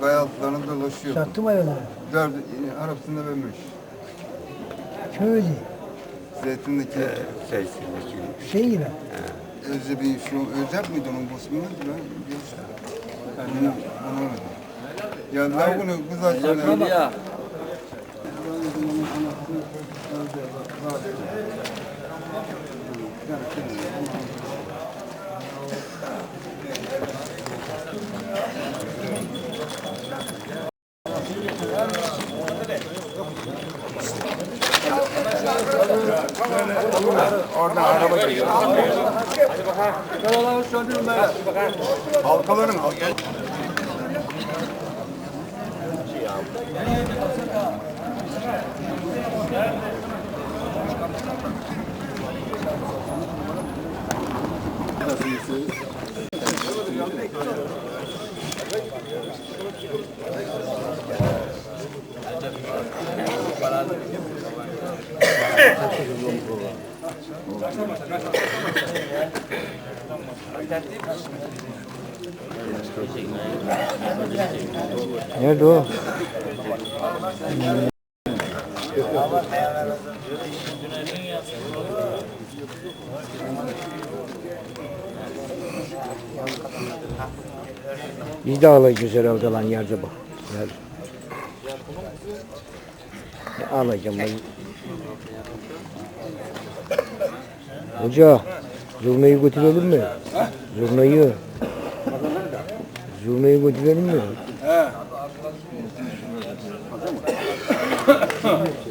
Gayaltılarını dolaşıyor. Sattım ayağını. Dördü e, arasında vermiş. Köylü. Zeytindeki Şey, Hüseyin gibi. Özce bir şu Özcek miydi onun bu ismi neydi lan? Bunu, bunu Geldiler bunu kız açtılar. Ya. Orada araba geliyor. Halkaların al gel. Nerede o? Biz de alacağız herhalde lan yerce bak. Ne alacağım ben? Hoca, zurnayı götürelim mi? Zurnayı. Zurnayı götürelim mi?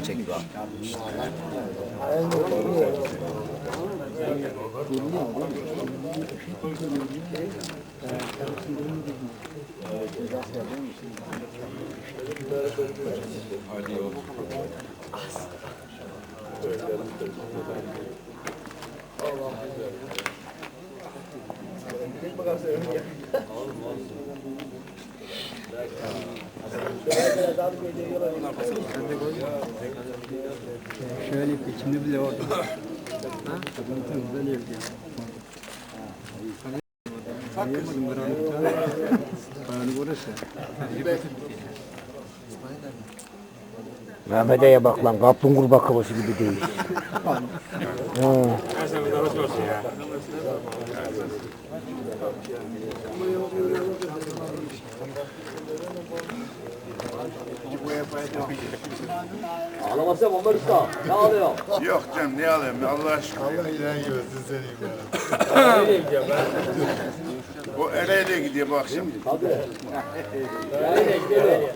Buradan çek dua. Allah'a emanet olun. Şöyle içinde bile orada. Böyle yapıyor. Anlayamadım buranın. Buranın burası. Mehmet'e bak lan kaplumbağa kafası gibi değil. ha. Ağlamasam onlar usta. Ne ağlıyor? Yok canım ne alayım Allah aşkına. Allah ilan görsün seni. Nereye gideceğim ben? O Ereğli'ye gidiyor bu akşam. Nereye gidelim?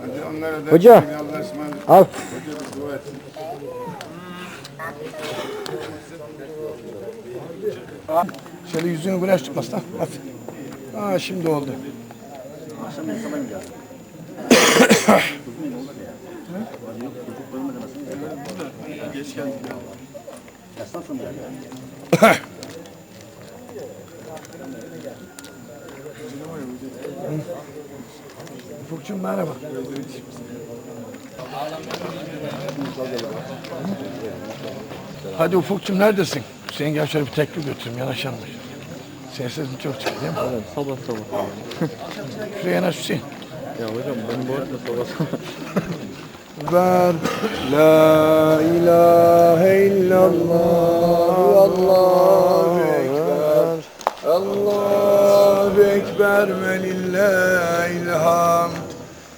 Hadi onlara da Hoca. Al. Şöyle yüzünü güneş tutmasın. Hadi. Aa şimdi oldu. Ufukcuğum merhaba. Hadi Ufukcuğum neredesin? Hüseyin gel şöyle bir tekli götüreyim yanaşalım. Senin sesin çok çıktı değil mi? Evet, sabah sabah. Şuraya yanaş Hüseyin. ya hocam ben bu arada sabah sabah. Ver La ilahe illallah Allahu Ekber Allahu Ekber ve lillahil hamd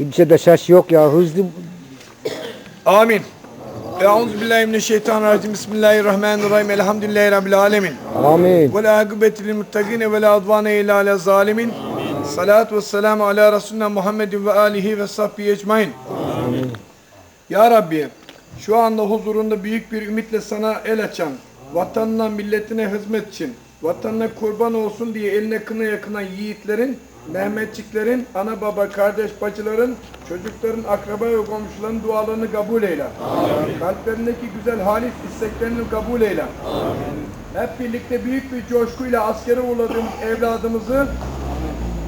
Kimse de ses yok ya hızlı. Amin. Euzubillahimineşşeytanirracim. Bismillahirrahmanirrahim. Elhamdülillahi Rabbil alemin. Amin. Ve la akıbeti lil muttaqine ve la advane illa ala zalimin. Salatu ve selamu ala Resulina Muhammedin ve alihi ve sahbihi ecmain. Ya Rabbi, şu anda huzurunda büyük bir ümitle sana el açan, vatanına, milletine hizmet için, vatanına kurban olsun diye eline kına yakınan yiğitlerin, Mehmetçiklerin, ana baba, kardeş, bacıların, çocukların, akraba ve komşuların dualarını kabul eyle. Kalplerindeki güzel halis isteklerini kabul eyle. Hep birlikte büyük bir coşkuyla askere uğurladığımız evladımızı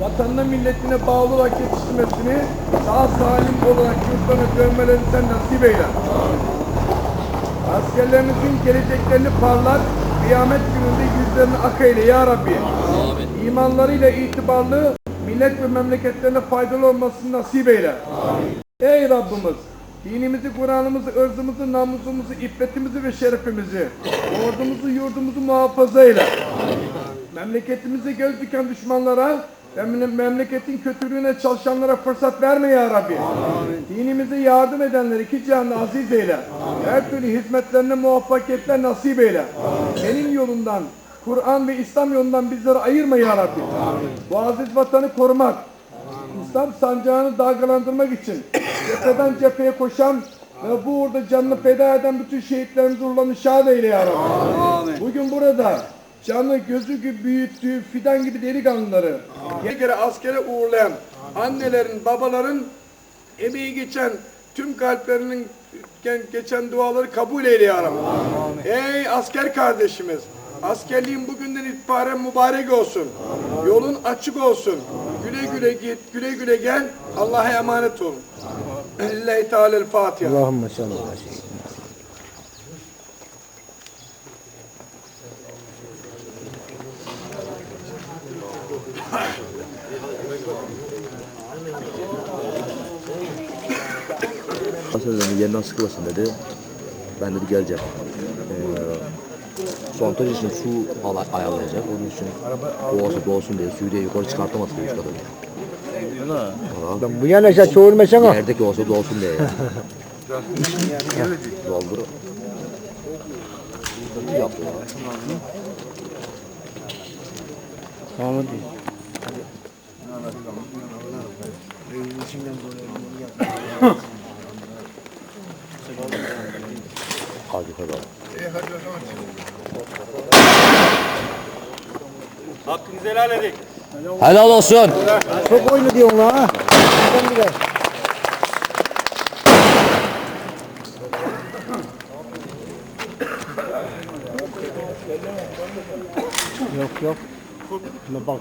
vatanına milletine bağlı olarak yetiştirmesini sağ salim olarak yurtlarına dönmelerini sen nasip eyle. Askerlerimizin geleceklerini parlak, kıyamet gününde yüzlerini ak eyle ya Rabbi. İmanlarıyla itibarlı, millet ve memleketlerine faydalı olmasını nasip eyle. Ey Rabbimiz! Dinimizi, Kur'an'ımızı, ırzımızı, namusumuzu, iffetimizi ve şerefimizi, ordumuzu, yurdumuzu muhafaza eyle. Memleketimize göz diken düşmanlara ve mem- memleketin kötülüğüne çalışanlara fırsat verme ya Rabbi. Dinimize yardım edenleri iki cihanla aziz eyle. Her türlü hizmetlerine muvaffakiyetler nasip eyle. Senin yolundan, Kur'an ve İslam yolundan bizleri ayırma ya Rabbi. Bu aziz vatanı korumak, İslam sancağını dalgalandırmak için cepheden cepheye koşan ve bu uğurda canını feda eden bütün şehitlerimiz ruhlarını şad eyle ya Rabbi. Bugün burada canı gözü gibi büyüttüğü fidan gibi delikanlıları bir kere askere uğurlayan annelerin, babaların emeği geçen tüm kalplerinin ge- geçen duaları kabul eyle ya Rabbi. Ey asker kardeşimiz, askerliğin bugünden itibaren mübarek olsun. Yolun açık olsun. Güle güle git, güle güle gel. Allah'a emanet olun. Lillahi Teala Fatiha. Allahümme ala seyyidina. Hasan dedi yerinden sıkılasın dedi. Ben dedi geleceğim. Ee, sontaj için su ayarlayacak. Onun için boğası dolsun diye suyu diye yukarı çıkartamadı bu. Lan bu yana aşağı çoğulmasana. Yerdeki olsa dolsun diye. yani. Doldur. Yaptı ya. Tamam Hadi kadar. Helal olsun. Çok oyunu diyorsun la ha. Yok yok. Bak.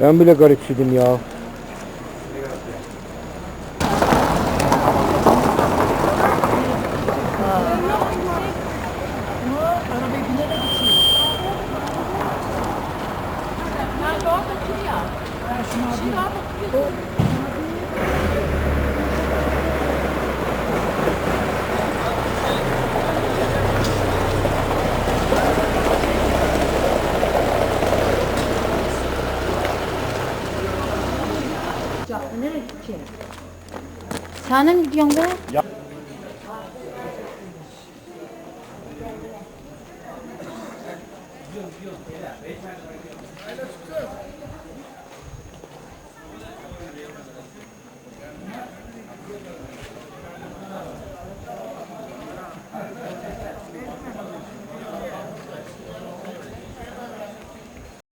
Ben bile garipsedim ya. 나는 경배. 야.